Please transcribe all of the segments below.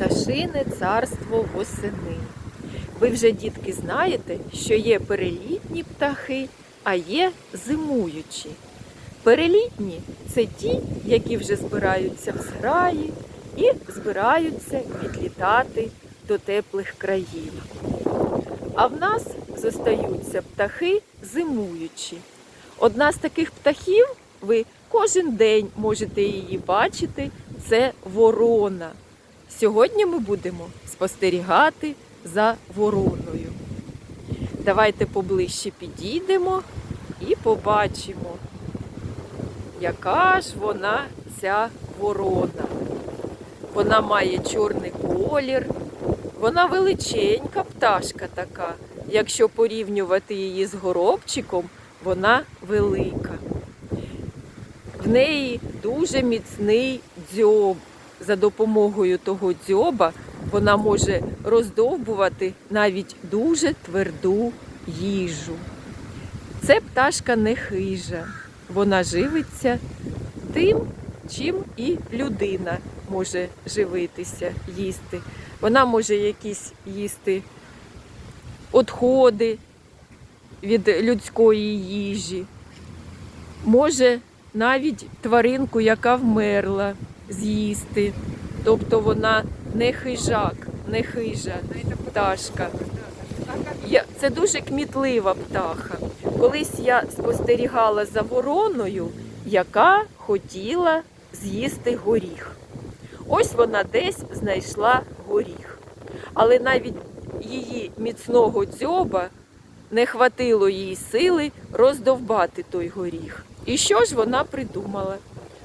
пташине царство восени. Ви вже, дітки, знаєте, що є перелітні птахи, а є зимуючі. Перелітні це ті, які вже збираються в зграї і збираються відлітати до теплих країв. А в нас зостаються птахи зимуючі. Одна з таких птахів, ви кожен день можете її бачити, це ворона. Сьогодні ми будемо спостерігати за вороною. Давайте поближче підійдемо і побачимо, яка ж вона ця ворона. Вона має чорний колір, вона величенька пташка така. Якщо порівнювати її з горобчиком, вона велика. В неї дуже міцний дзьоб. За допомогою того дзьоба вона може роздовбувати навіть дуже тверду їжу. Це пташка не хижа. Вона живиться тим, чим і людина може живитися, їсти. Вона може якісь їсти відходи від людської їжі, може навіть тваринку, яка вмерла, з'їсти. Тобто вона не хижак, не хижа пташка. Це дуже кмітлива птаха. Колись я спостерігала за вороною, яка хотіла з'їсти горіх. Ось вона десь знайшла горіх. Але навіть її міцного дзьоба не хватило їй сили роздовбати той горіх. І що ж вона придумала?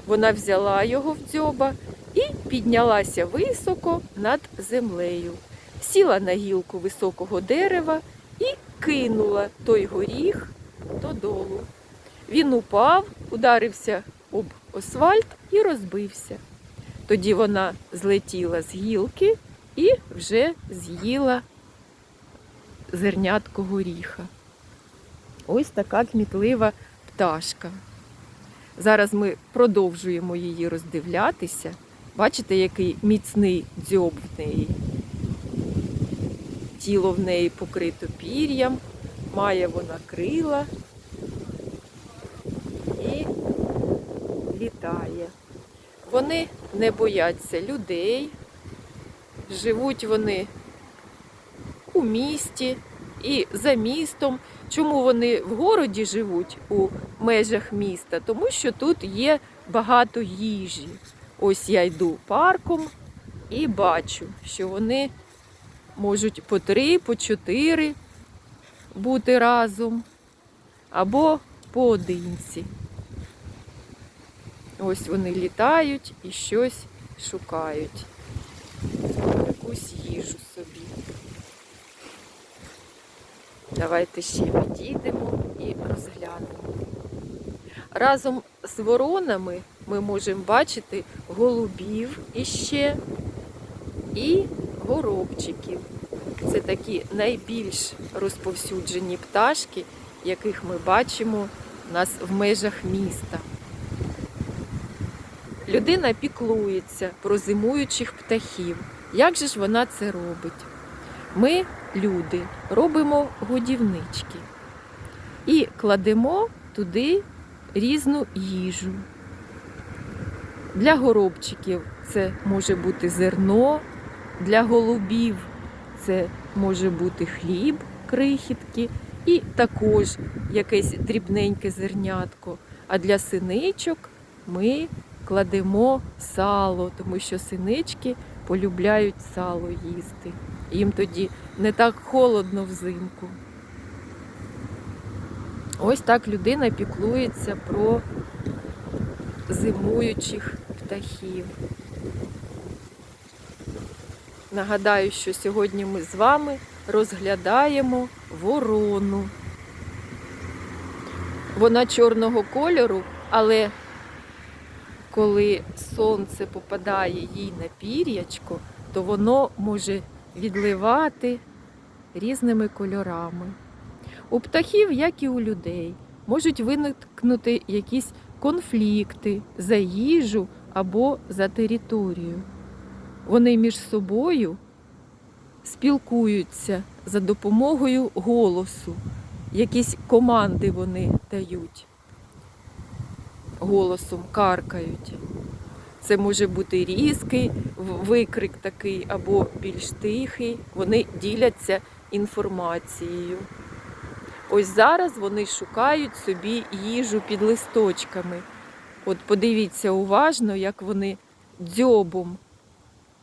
Вона взяла його в дзьоба і піднялася високо над землею, сіла на гілку високого дерева і кинула той горіх додолу. Він упав, ударився об асфальт і розбився. Тоді вона злетіла з гілки і вже з'їла зернятко горіха. Ось така кмітлива пташка. Зараз ми продовжуємо її роздивлятися. Бачите, який міцний дзьоб в неї. Тіло в неї покрито пір'ям, має вона крила і літає. Вони не бояться людей, живуть вони у місті і за містом. Чому вони в городі живуть у межах міста? Тому що тут є багато їжі. Ось я йду парком і бачу, що вони можуть по три, по чотири бути разом або поодинці. Ось вони літають і щось шукають. Якусь їжу собі. Давайте ще відійдемо і розглянемо. Разом з воронами ми можемо бачити голубів іще і горобчиків. Це такі найбільш розповсюджені пташки, яких ми бачимо у нас в межах міста. Людина піклується про зимуючих птахів. Як же ж вона це робить? Ми, люди, робимо годівнички і кладемо туди різну їжу. Для горобчиків це може бути зерно, для голубів це може бути хліб, крихітки і також якесь дрібненьке зернятко. А для синичок ми кладемо сало, тому що синички полюбляють сало їсти. Їм тоді не так холодно взимку. Ось так людина піклується про зимуючих птахів. Нагадаю, що сьогодні ми з вами розглядаємо ворону. Вона чорного кольору, але коли сонце попадає їй на пір'ячко, то воно може відливати різними кольорами. У птахів, як і у людей, можуть виникнути якісь конфлікти за їжу або за територію. вони між собою спілкуються за допомогою голосу. Якісь команди вони дають. Голосом каркають. Це може бути різкий викрик такий або більш тихий. Вони діляться інформацією. Ось зараз вони шукають собі їжу під листочками. От подивіться уважно, як вони дзьобом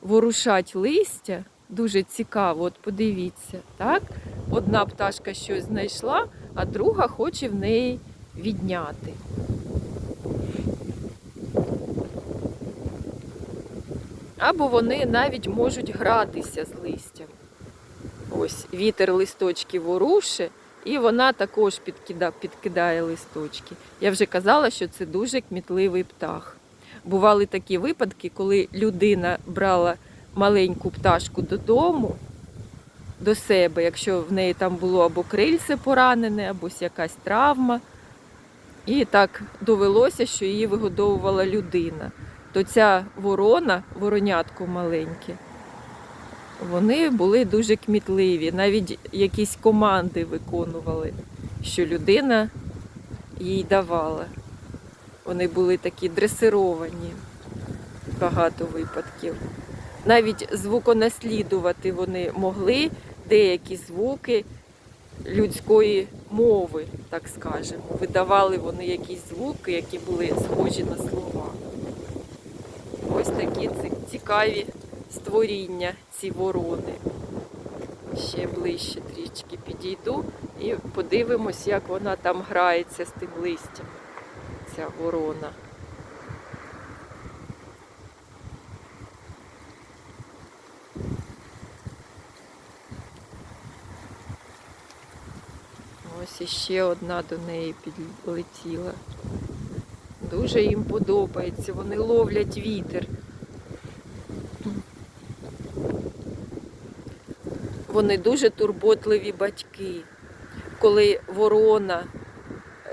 ворушать листя. Дуже цікаво, от подивіться, так? Одна пташка щось знайшла, а друга хоче в неї відняти. Або вони навіть можуть гратися з листям. Ось вітер листочки воруше, і вона також підкида, підкидає листочки. Я вже казала, що це дуже кмітливий птах. Бували такі випадки, коли людина брала маленьку пташку додому, до себе, якщо в неї там було або крильце поранене, або якась травма. І так довелося, що її вигодовувала людина. То ця ворона, воронятко маленьке, вони були дуже кмітливі, навіть якісь команди виконували, що людина їй давала. Вони були такі дресировані, багато випадків. Навіть звуконаслідувати вони могли деякі звуки людської мови, так скажемо. Видавали вони якісь звуки, які були схожі на слова. Ось такі цікаві створіння, ці ворони. Ще ближче трішки підійду і подивимось, як вона там грається з тим листям, ця ворона. Ось іще одна до неї підлетіла. Дуже їм подобається, вони ловлять вітер. Вони дуже турботливі батьки. Коли ворона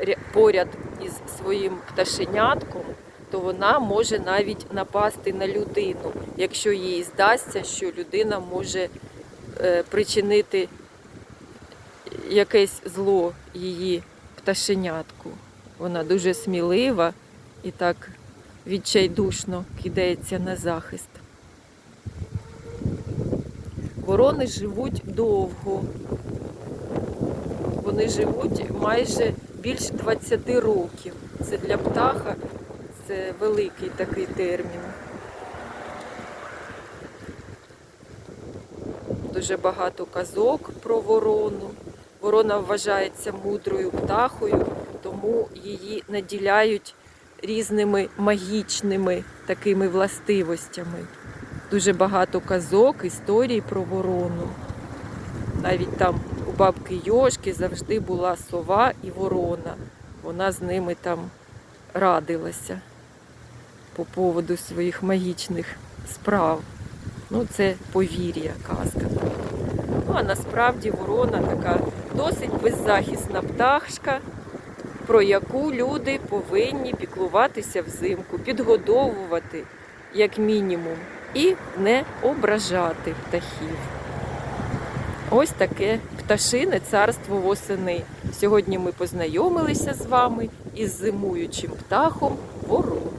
ря- поряд із своїм пташенятком, то вона може навіть напасти на людину, якщо їй здасться, що людина може е, причинити якесь зло її пташенятку. Вона дуже смілива і так відчайдушно кидається на захист. Ворони живуть довго. Вони живуть майже більше 20 років. Це для птаха це великий такий термін. Дуже багато казок про ворону. Ворона вважається мудрою птахою, тому її наділяють різними магічними такими властивостями. Дуже багато казок, історій про ворону. Навіть там у бабки Йошки завжди була сова і ворона. Вона з ними там радилася по поводу своїх магічних справ. Ну, це повір'я, казка. Ну, а насправді ворона така досить беззахисна пташка, про яку люди повинні піклуватися взимку, підгодовувати як мінімум, і не ображати птахів. Ось таке пташине царство восени. Сьогодні ми познайомилися з вами із зимуючим птахом вороном.